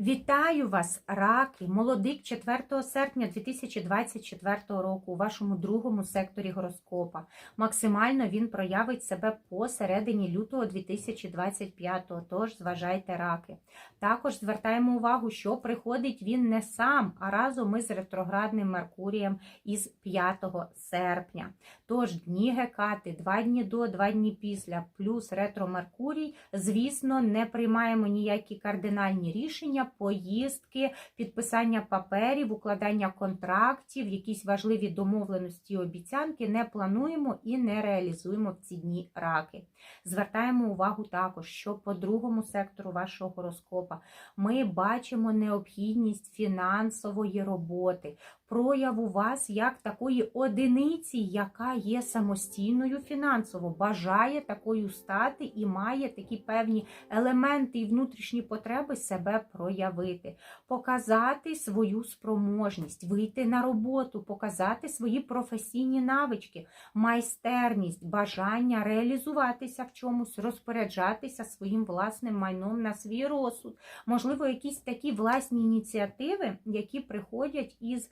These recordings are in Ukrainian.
Вітаю вас, раки! Молодик 4 серпня 2024 року у вашому другому секторі гороскопа. Максимально він проявить себе посередині лютого 2025, тож зважайте раки. Також звертаємо увагу, що приходить він не сам, а разом із ретроградним Меркурієм із 5 серпня. Тож дні Гекати, два дні до, два дні після, плюс ретро Меркурій, звісно, не приймаємо ніякі кардинальні рішення, поїздки, підписання паперів, укладання контрактів, якісь важливі домовленості і обіцянки не плануємо і не реалізуємо в ці дні раки. Звертаємо увагу також, що по другому сектору вашого гороскопа ми бачимо необхідність фінансової роботи, прояву вас як такої одиниці, яка є самостійною фінансово, бажає такою стати і має такі певні елементи і внутрішні потреби себе проявити, показати свою спроможність, вийти на роботу, показати свої професійні навички, майстерність, бажання реалізуватися в чомусь, розпоряджатися своїм власним майном на свій розсуд. Можливо, якісь такі власні ініціативи, які приходять із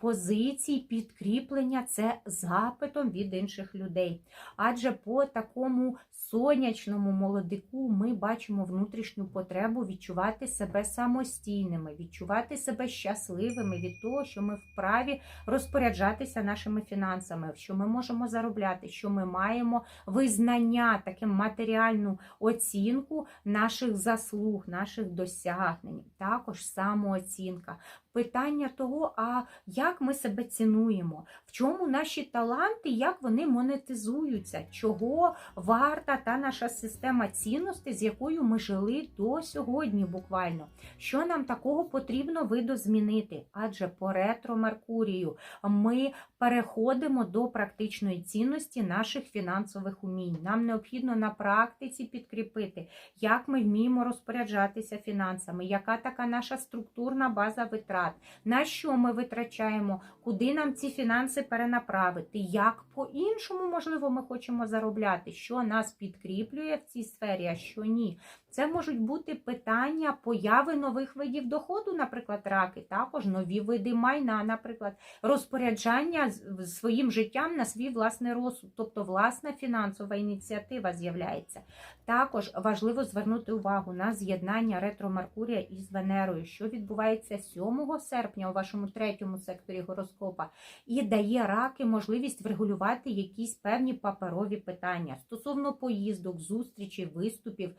позицій підкріплення це запитом від інших людей. Адже по такому сонячному молодику ми бачимо внутрішню потребу відчувати себе самостійними, відчувати себе щасливими від того, що ми вправі розпоряджатися нашими фінансами, що ми можемо заробляти, що ми маємо визнання, таке матеріальну оцінку наших заслуг, наших досягнень, також самооцінка. Питання того, а як ми себе цінуємо, в чому наші таланти, як вони монетизуються, чого варта та наша система цінностей, з якою ми жили до сьогодні, буквально. Що нам такого потрібно видозмінити? Адже по ретро Меркурію ми переходимо до практичної цінності наших фінансових умінь. Нам необхідно на практиці підкріпити, як ми вміємо розпоряджатися фінансами, яка така наша структурна база витрат, на що ми витрачаємо, куди нам ці фінанси перенаправити, як по-іншому, можливо, ми хочемо заробляти, що нас підкріплює в цій сфері, а що ні. Це можуть бути питання появи нових видів доходу, наприклад, раки, також нові види майна, наприклад, розпоряджання своїм життям на свій власний розсуд, тобто власна фінансова ініціатива з'являється. Також важливо звернути увагу на з'єднання ретро Меркурія із Венерою, що відбувається 7 серпня у вашому третьому секторі гороскопа, і дає раки можливість врегулювати якісь певні паперові питання стосовно поїздок, зустрічей, виступів,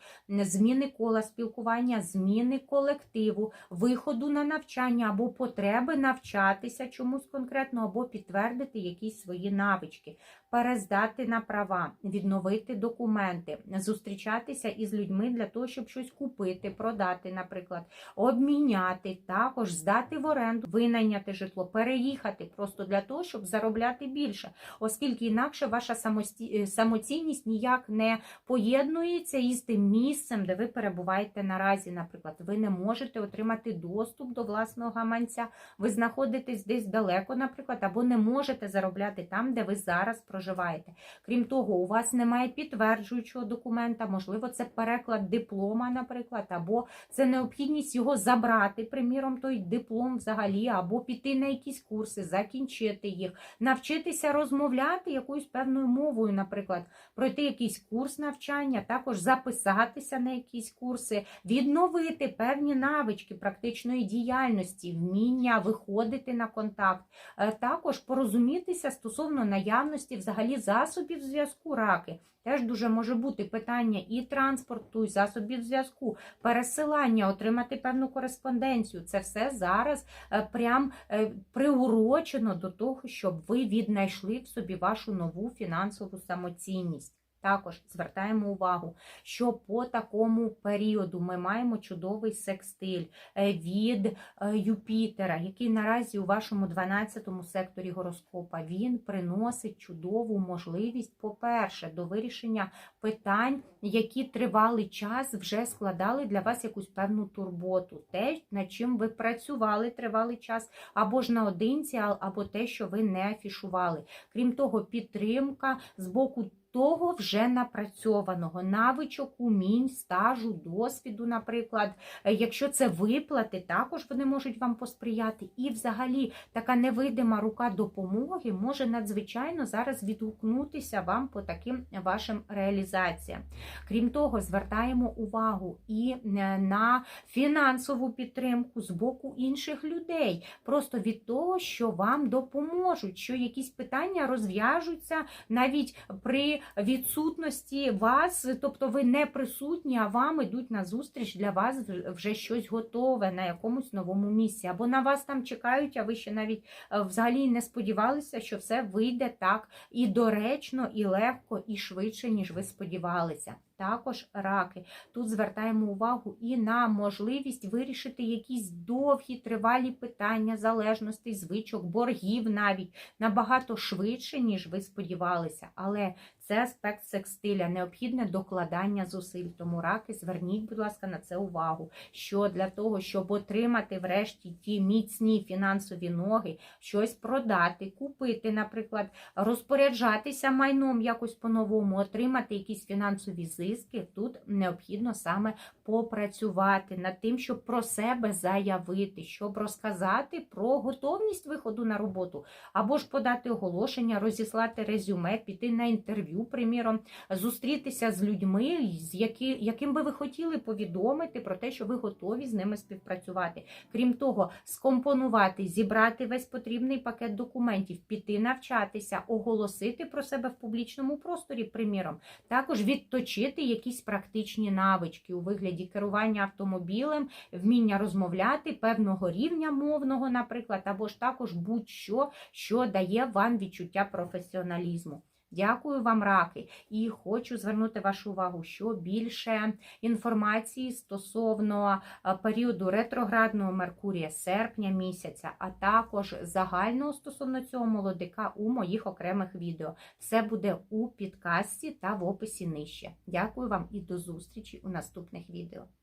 зміни кола спілкування, зміни колективу, виходу на навчання або потреби навчатися чомусь конкретно, або підтвердити якісь свої навички, перездати на права, відновити документи, зустрічатися із людьми для того, щоб щось купити, продати, наприклад, обміняти, також здати в оренду, винайняти житло, переїхати просто для того, щоб заробляти більше, оскільки інакше ваша е, самоцінність ніяк не поєднується із тим місцем, де ви перебуваєте наразі. Наприклад, ви не можете отримати доступ до власного гаманця, ви знаходитесь десь далеко, наприклад, або не можете заробляти там, де ви зараз проживаєте. Крім того, у вас немає підтверджуючого документа, можливо, це переклад диплома, наприклад, або це необхідність його забрати, приміром, той диплом взагалі, або піти на якісь курси, закінчити їх, навчитися розмовляти якоюсь певною мовою, наприклад, пройти якийсь курс навчання, також записатися на якісь курси, відновити певні навички практичної діяльності, вміння виходити на контакт, Е, також порозумітися стосовно наявності взагалі засобів зв'язку раки. Теж дуже може бути питання і транспорту, і засобів зв'язку, пересилання, отримати певну кореспонденцію. Це все зараз е, прям е, приурочено до того, щоб ви віднайшли в собі вашу нову фінансову самоцінність. Також звертаємо увагу, що по такому періоду ми маємо чудовий секстиль е, від е, Юпітера, який наразі у вашому 12 секторі гороскопа він приносить чудову можливість, по-перше, до вирішення питань, які тривалий час вже складали для вас якусь певну турботу, те, над чим ви працювали тривалий час, або ж наодинці, або те, що ви не афішували. Крім того, підтримка з боку того вже напрацьованого навичок, умінь, стажу, досвіду, наприклад. Е, Якщо це виплати, також вони можуть вам посприяти. І взагалі така невидима рука допомоги може надзвичайно зараз відгукнутися вам по таким вашим реалізаціям. Крім того, звертаємо увагу і е, на фінансову підтримку з боку інших людей, просто від того, що вам допоможуть, що якісь питання розв'яжуться навіть при відсутності вас, тобто ви не присутні, а вам ідуть на зустріч для вас вже щось готове на якомусь новому місці, або на вас там чекають, а ви ще навіть е, взагалі не сподівалися, що все вийде так і доречно, і легко, і швидше, ніж ви сподівалися. Також раки. Тут звертаємо увагу і на можливість вирішити якісь довгі тривалі питання залежностей, звичок, боргів навіть набагато швидше, ніж ви сподівалися. Але це аспект секстиля, необхідне докладання зусиль. Тому раки, зверніть, будь ласка, на це увагу. Що для того, щоб отримати врешті ті міцні фінансові ноги, щось продати, купити, наприклад, розпоряджатися майном якось по-новому, отримати якісь фінансові зиски, тут необхідно саме попрацювати над тим, щоб про себе заявити, щоб розказати про готовність виходу на роботу, або ж подати оголошення, розіслати резюме, піти на інтерв'ю, приміром, зустрітися з людьми, з які, яким би ви хотіли повідомити про те, що ви готові з ними співпрацювати. Крім того, скомпонувати, зібрати весь потрібний пакет документів, піти навчатися, оголосити про себе в публічному просторі, приміром, також відточити якісь практичні навички у вигляді керування автомобілем, вміння розмовляти певного рівня мовного, наприклад, або ж також будь-що, що дає вам відчуття професіоналізму. Дякую вам, раки, і хочу звернути вашу увагу, що більше інформації стосовно е, періоду ретроградного Меркурія серпня місяця, а також загального стосовно цього молодика у моїх окремих відео. Все буде у підкасті та в описі нижче. Дякую вам і до зустрічі у наступних відео.